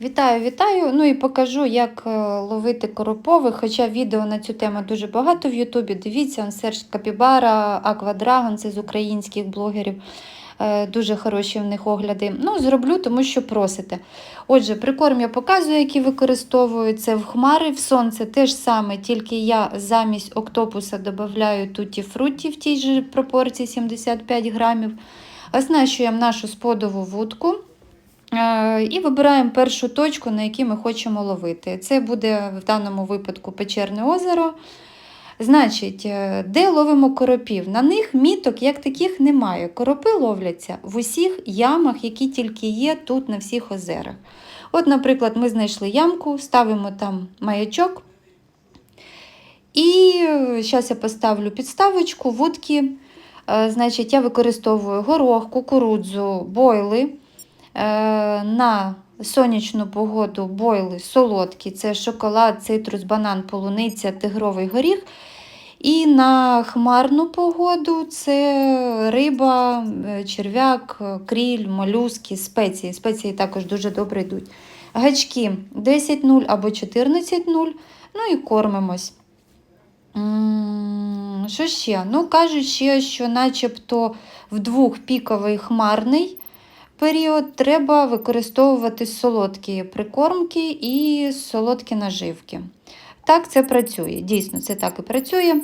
Вітаю, вітаю! Ну і покажу, як е, ловити коропових. Хоча відео на цю тему дуже багато в Ютубі. Дивіться, он Серж Капібара, Аквадрагон, це з українських блогерів. Е, Дуже хороші в них огляди. Ну, зроблю, тому що просите. Отже, прикорм я показую, який використовую. Це в хмари, в сонце теж саме, тільки я замість октопуса додаю туті фруті в тій же пропорції 75 грамів. Оснащуємо нашу сподову вудку. Е, І вибираємо першу точку, на якій ми хочемо ловити. Це буде в даному випадку печерне озеро. Значить, е, де ловимо коропів? На них міток як таких немає. Коропи ловляться в усіх ямах, які тільки є тут на всіх озерах. От, наприклад, ми знайшли ямку, ставимо там маячок. І зараз я поставлю підставочку, вудки. Е, Значить, я використовую горох, кукурудзу, бойли. Е, На сонячну погоду бойли солодкі, це шоколад, цитрус, банан, полуниця, тигровий горіх. І на хмарну погоду це риба, е, черв'як, кріль, молюски, спеції. Спеції також дуже добре йдуть. Гачки 10-0 або 14-0. Ну і кормимось. Що ще? Ну, кажуть ще, що начебто в двохпіковий хмарний період треба використовувати солодкі прикормки і солодкі наживки. Так це працює. Дійсно, це так і працює.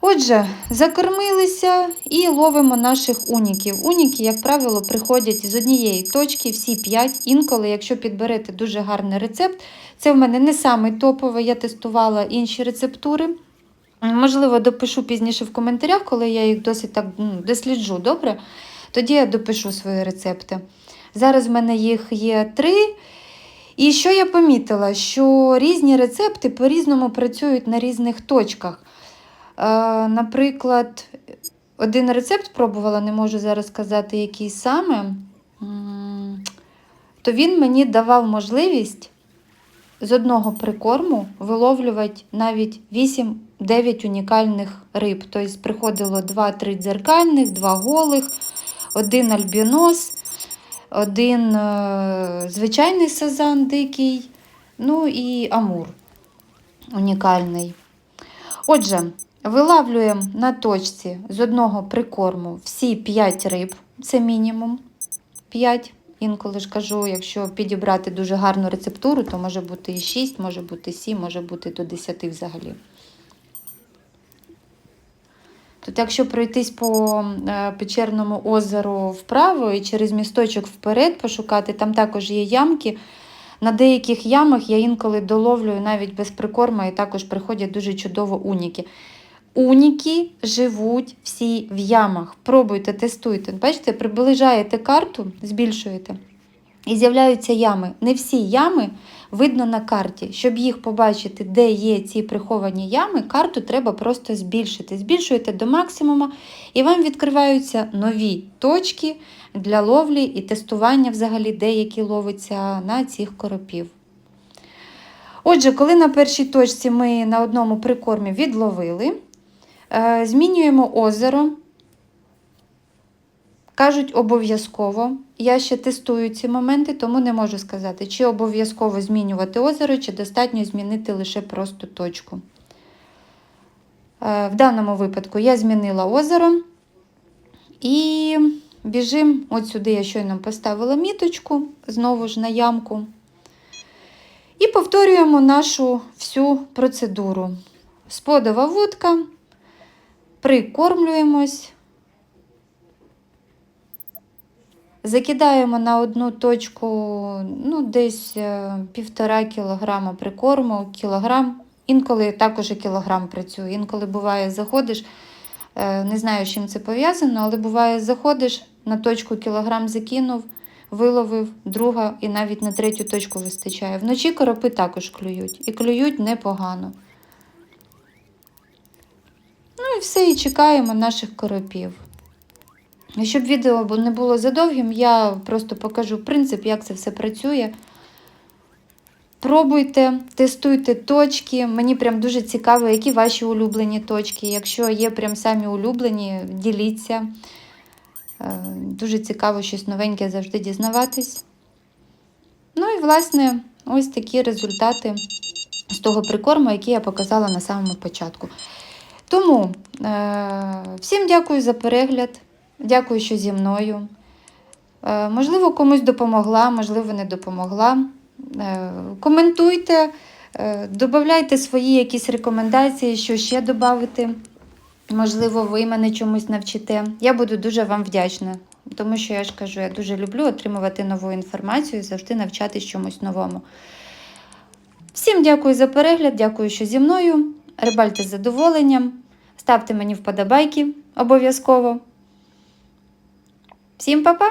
Отже, закормилися і ловимо наших уніків. Уніки, як правило, приходять з однієї точки, всі 5. Інколи, якщо підберете дуже гарний рецепт, це в мене не самий топовий, я тестувала інші рецептури. Можливо, допишу пізніше в коментарях, коли я їх досить так ну, досліджу добре. Тоді я допишу свої рецепти. Зараз в мене їх є три. І що я помітила, що різні рецепти по-різному працюють на різних точках. Е, наприклад, один рецепт пробувала, не можу зараз сказати, який саме, то він мені давав можливість з одного прикорму виловлювати навіть 8-9 унікальних риб. Тобто приходило 2-3 дзеркальних, 2 голих, один альбінос, один е, звичайний сазан дикий, ну і амур унікальний. Отже, вилавлюємо на точці з одного прикорму всі 5 риб, це мінімум 5. Інколи ж кажу, якщо підібрати дуже гарну рецептуру, то може бути і 6, може бути 7, може бути до 10 взагалі. Тут, якщо пройтись по е, печерному озеру вправо і через місточок вперед пошукати, там також є ямки. На деяких ямах я інколи доловлюю навіть без прикорма, і також приходять дуже чудово уніки. Уніки живуть всі в ямах. Пробуйте, тестуйте. Бачите, приближаєте карту, збільшуєте. І з'являються ями. Не всі ями видно на карті. Щоб їх побачити, де є ці приховані ями, карту треба просто збільшити. Збільшуєте до максимуму, і вам відкриваються нові точки для ловлі і тестування взагалі, деякі ловиться на цих коропів. Отже, коли на першій точці ми на одному прикормі відловили, е, змінюємо озеро. Кажуть, обов'язково. Я ще тестую ці моменти, тому не можу сказати, чи обов'язково змінювати озеро, чи достатньо змінити лише просто точку. Е, В даному випадку я змінила озеро і біжимо, от сюди я щойно поставила міточку, знову ж на ямку. І повторюємо нашу всю процедуру. Сподова вудка, прикормлюємось. Закидаємо на одну точку ну, десь е, півтора кілограма прикорму, кілограм. Інколи також і кілограм працює. Інколи буває, заходиш, е, не знаю, з чим це пов'язано, але буває, заходиш, на точку кілограм закинув, виловив, друга і навіть на третю точку вистачає. Вночі коропи також клюють. І клюють непогано. Ну і все, і чекаємо наших коропів. Щоб відео не було задовгим, я просто покажу принцип, як це все працює. Пробуйте, тестуйте точки. Мені прям дуже цікаво, які ваші улюблені точки. Якщо є прям самі улюблені, діліться. Е, Дуже цікаво щось новеньке завжди дізнаватись. Ну і і, власне, ось такі результати з того прикорму, який я показала на самому початку. Тому е- всім дякую за перегляд. Дякую, що зі мною. Е, можливо, комусь допомогла, можливо, не допомогла. Е, коментуйте, е, додавайте свої якісь рекомендації, що ще додати. Можливо, ви мене чомусь навчите. Я буду дуже вам вдячна, тому що я ж кажу, я дуже люблю отримувати нову інформацію і завжди навчатись чомусь новому. Всім дякую за перегляд, дякую, що зі мною. Рибальте з задоволенням. Ставте мені вподобайки обов'язково. Всім па-па!